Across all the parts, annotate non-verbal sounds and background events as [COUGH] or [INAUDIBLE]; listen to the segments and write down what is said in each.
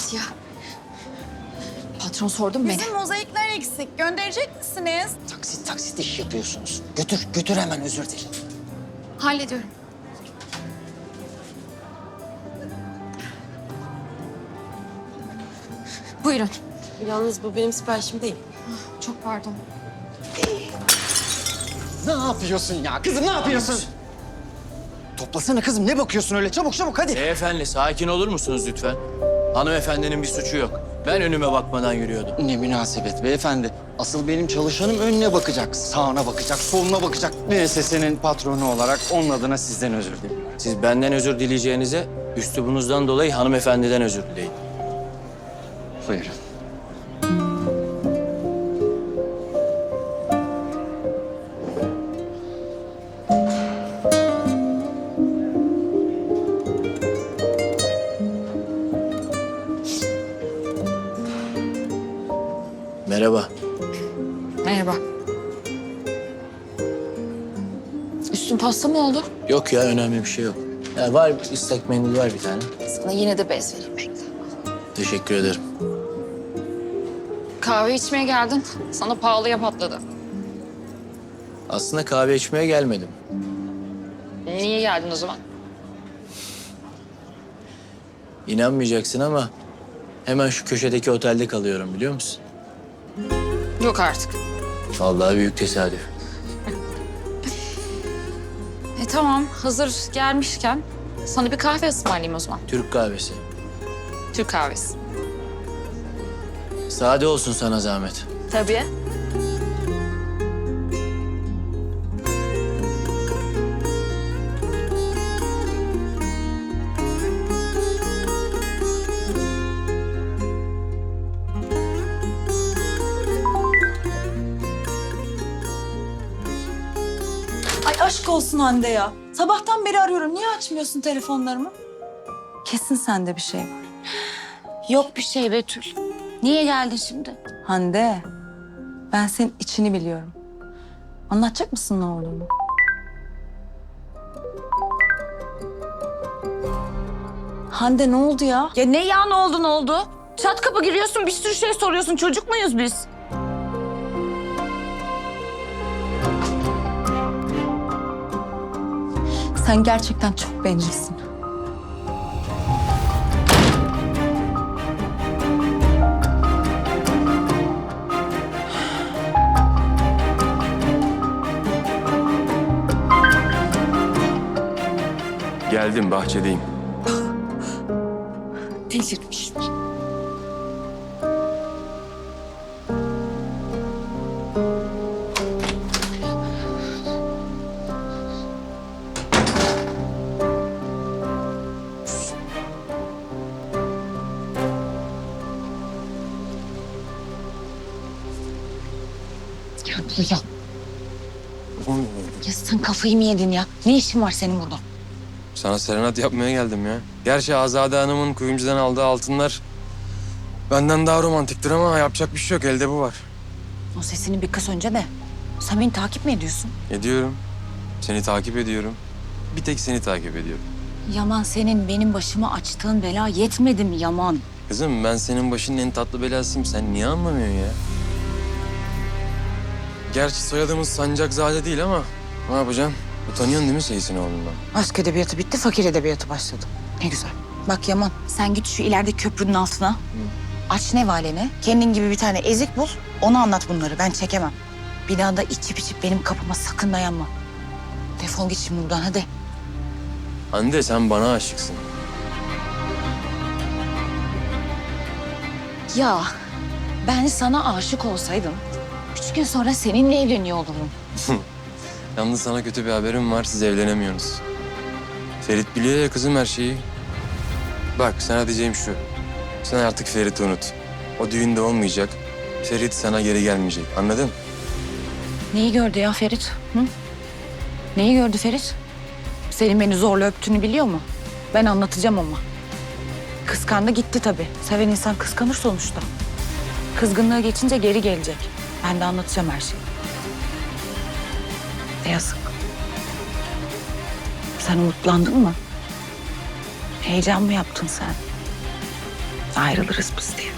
Evet ya. Patron sordu mu beni? Bizim mozaikler eksik. Gönderecek misiniz? Taksit taksit iş yapıyorsunuz. Götür, götür hemen özür dile. Hallediyorum. Buyurun. Yalnız bu benim siparişim değil. Çok pardon. Ne yapıyorsun ya? Kızım ne yapıyorsun? Toplasana kızım. Ne bakıyorsun öyle? Çabuk çabuk hadi. Beyefendi sakin olur musunuz lütfen? Hanımefendinin bir suçu yok. Ben önüme bakmadan yürüyordum. Ne münasebet beyefendi. Asıl benim çalışanım önüne bakacak, sağına bakacak, soluna bakacak. Müessesenin patronu olarak onun adına sizden özür diliyorum. Siz benden özür dileyeceğinize üslubunuzdan dolayı hanımefendiden özür dileyin. Buyurun. Üstün pasta mı oldu? Yok ya önemli bir şey yok. Ya var istek mendil var bir tane. Sana yine de bez vereyim bekle. Teşekkür ederim. Kahve içmeye geldin. Sana pahalıya patladı. Aslında kahve içmeye gelmedim. Niye geldin o zaman? İnanmayacaksın ama hemen şu köşedeki otelde kalıyorum biliyor musun? Yok artık. Vallahi büyük tesadüf. Tamam hazır gelmişken sana bir kahve ısmarlayayım o zaman. Türk kahvesi. Türk kahvesi. Sade olsun sana zahmet. Tabii. Aşk olsun Hande ya. Sabahtan beri arıyorum. Niye açmıyorsun telefonlarımı? Kesin sende bir şey var. Yok bir şey Betül. Niye geldin şimdi? Hande, ben senin içini biliyorum. Anlatacak mısın ne olduğunu? Hande ne oldu ya? Ya ne ya ne oldu ne oldu? Çat kapı giriyorsun bir sürü şey soruyorsun. Çocuk muyuz biz? Sen gerçekten çok bencilsin. Geldim bahçedeyim. Delirmiş. Ya ya. Sen kafayı mı yedin ya? Ne işin var senin burada? Sana serenat yapmaya geldim ya. Gerçi Azade Hanım'ın kuyumcudan aldığı altınlar benden daha romantiktir ama yapacak bir şey yok. Elde bu var. O sesini bir kız önce de. Sen beni takip mi ediyorsun? Ediyorum. Seni takip ediyorum. Bir tek seni takip ediyorum. Yaman senin benim başıma açtığın bela yetmedi mi Yaman? Kızım ben senin başının en tatlı belasıyım. Sen niye anlamıyorsun ya? Gerçi soyadımız Sancakzade değil ama ne yapacaksın? Utanıyorsun değil mi Seyis'in oğlundan? Aşk edebiyatı bitti, fakir edebiyatı başladı. Ne güzel. Bak Yaman, sen git şu ileride köprünün altına. Aç nevaleni, kendin gibi bir tane ezik bul. Onu anlat bunları, ben çekemem. Bir daha da içip içip benim kapıma sakın dayanma. Defol git şimdi buradan, hadi. Hande sen bana aşıksın. Ya ben sana aşık olsaydım... ...üç gün sonra seninle evleniyor olurum. Yalnız sana kötü bir haberim var. Siz evlenemiyorsunuz. Ferit biliyor ya kızım her şeyi. Bak sana diyeceğim şu. Sen artık Ferit'i unut. O düğünde olmayacak. Ferit sana geri gelmeyecek. Anladın? Neyi gördü ya Ferit? Hı? Neyi gördü Ferit? Senin beni zorla öptüğünü biliyor mu? Ben anlatacağım ama. Kıskandı gitti tabii. Seven insan kıskanır sonuçta. Kızgınlığı geçince geri gelecek. Ben de anlatacağım her şeyi. Ne yazık. Sen umutlandın mı? Heyecan mı yaptın sen? Ayrılırız biz diye.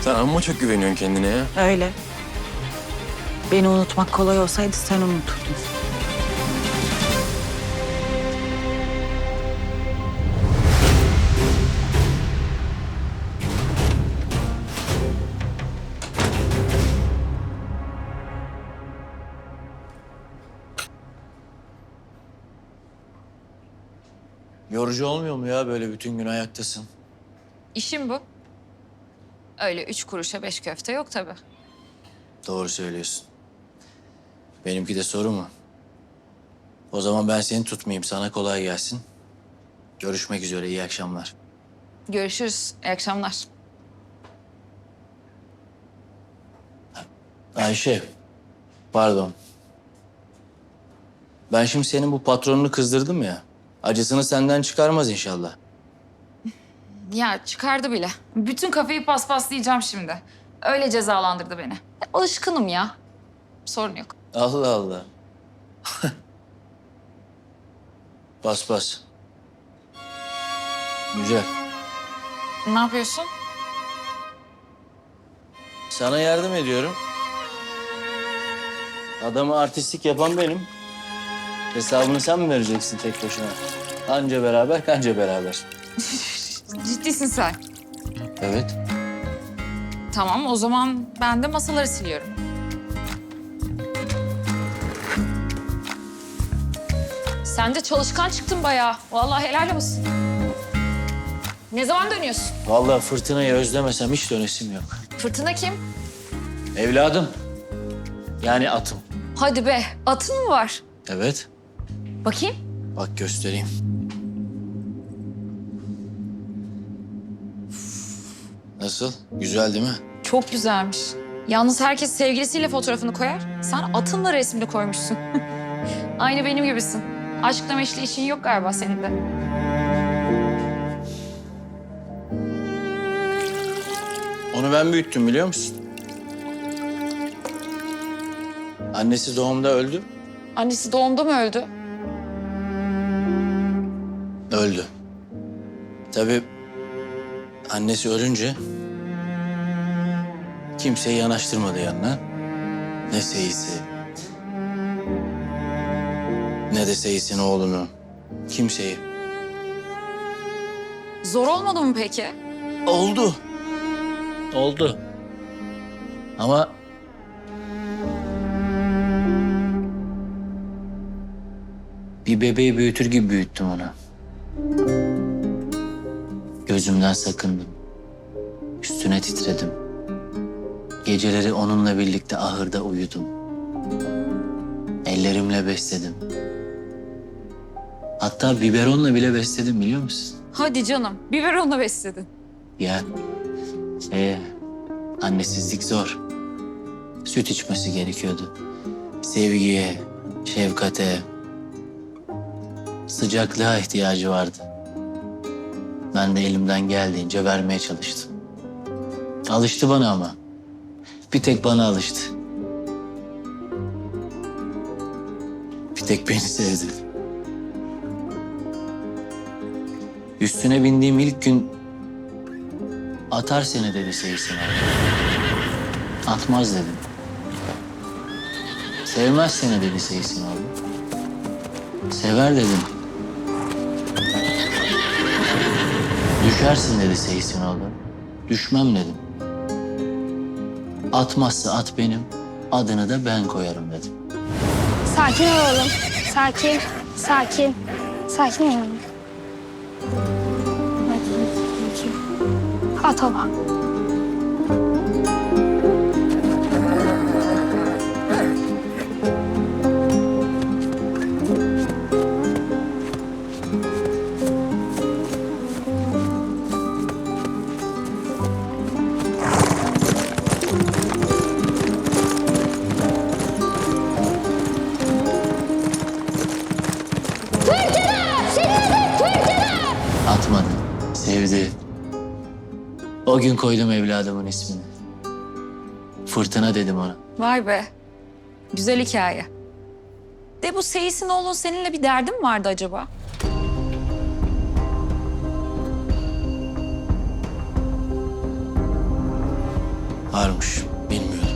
Sen amma çok güveniyorsun kendine ya. Öyle. Beni unutmak kolay olsaydı sen unuturdun. Yorucu olmuyor mu ya böyle bütün gün ayaktasın? İşim bu. Öyle üç kuruşa beş köfte yok tabii. Doğru söylüyorsun. Benimki de soru mu? O zaman ben seni tutmayayım. Sana kolay gelsin. Görüşmek üzere. iyi akşamlar. Görüşürüz. İyi akşamlar. Ayşe. Pardon. Ben şimdi senin bu patronunu kızdırdım ya. Acısını senden çıkarmaz inşallah. Ya çıkardı bile. Bütün kafeyi paspaslayacağım şimdi. Öyle cezalandırdı beni. Alışkınım ya. Sorun yok. Allah Allah. bas bas. Güzel. Ne yapıyorsun? Sana yardım ediyorum. Adamı artistlik yapan benim. Hesabını sen mi vereceksin tek başına? Anca beraber, kanca beraber. [LAUGHS] Ciddisin sen. Evet. Tamam o zaman ben de masaları siliyorum. Sen de çalışkan çıktın bayağı. Vallahi helal olsun. Ne zaman dönüyorsun? Vallahi fırtınayı özlemesem hiç dönesim yok. Fırtına kim? Evladım. Yani atım. Hadi be, atın mı var? Evet. Bakayım. Bak göstereyim. Nasıl? Güzel değil mi? Çok güzelmiş. Yalnız herkes sevgilisiyle fotoğrafını koyar. Sen atınla resmini koymuşsun. [LAUGHS] Aynı benim gibisin. Aşkla meşle işin yok galiba senin de. Onu ben büyüttüm biliyor musun? Annesi doğumda öldü. Annesi doğumda mı öldü? Öldü. Tabii annesi ölünce kimseyi yanaştırmadı yanına. Ne Seyis'i, ne de Seyis'in oğlunu. Kimseyi. Zor olmadı mı peki? Oldu. Oldu. Ama bir bebeği büyütür gibi büyüttüm onu. Gözümden sakındım. Üstüne titredim. Geceleri onunla birlikte ahırda uyudum. Ellerimle besledim. Hatta biberonla bile besledim biliyor musun? Hadi canım, biberonla besledin. Ya. Ee, annesizlik zor. Süt içmesi gerekiyordu. Sevgiye, şefkate, sıcaklığa ihtiyacı vardı. Ben de elimden geldiğince vermeye çalıştım. Alıştı bana ama. Bir tek bana alıştı. Bir tek beni sevdi. Üstüne bindiğim ilk gün Atar seni dedi Seyit'in abi. Atmaz dedim. Sevmez seni dedi Seyit'in abi. Sever dedim. Düşersin dedi Seyit'in oğlu. Düşmem dedim. Atmazsa at benim, adını da ben koyarım dedim. Sakin olalım. Sakin. Sakin. Sakin olalım. At baba. O gün koydum evladımın ismini. Fırtına dedim ona. Vay be. Güzel hikaye. De bu Seyis'in oğlun seninle bir derdi mi vardı acaba? Varmış. Bilmiyorum.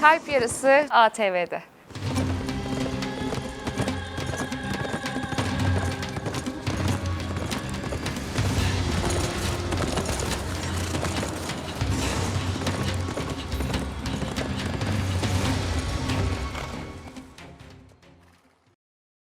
Kalp Yarısı ATV'de.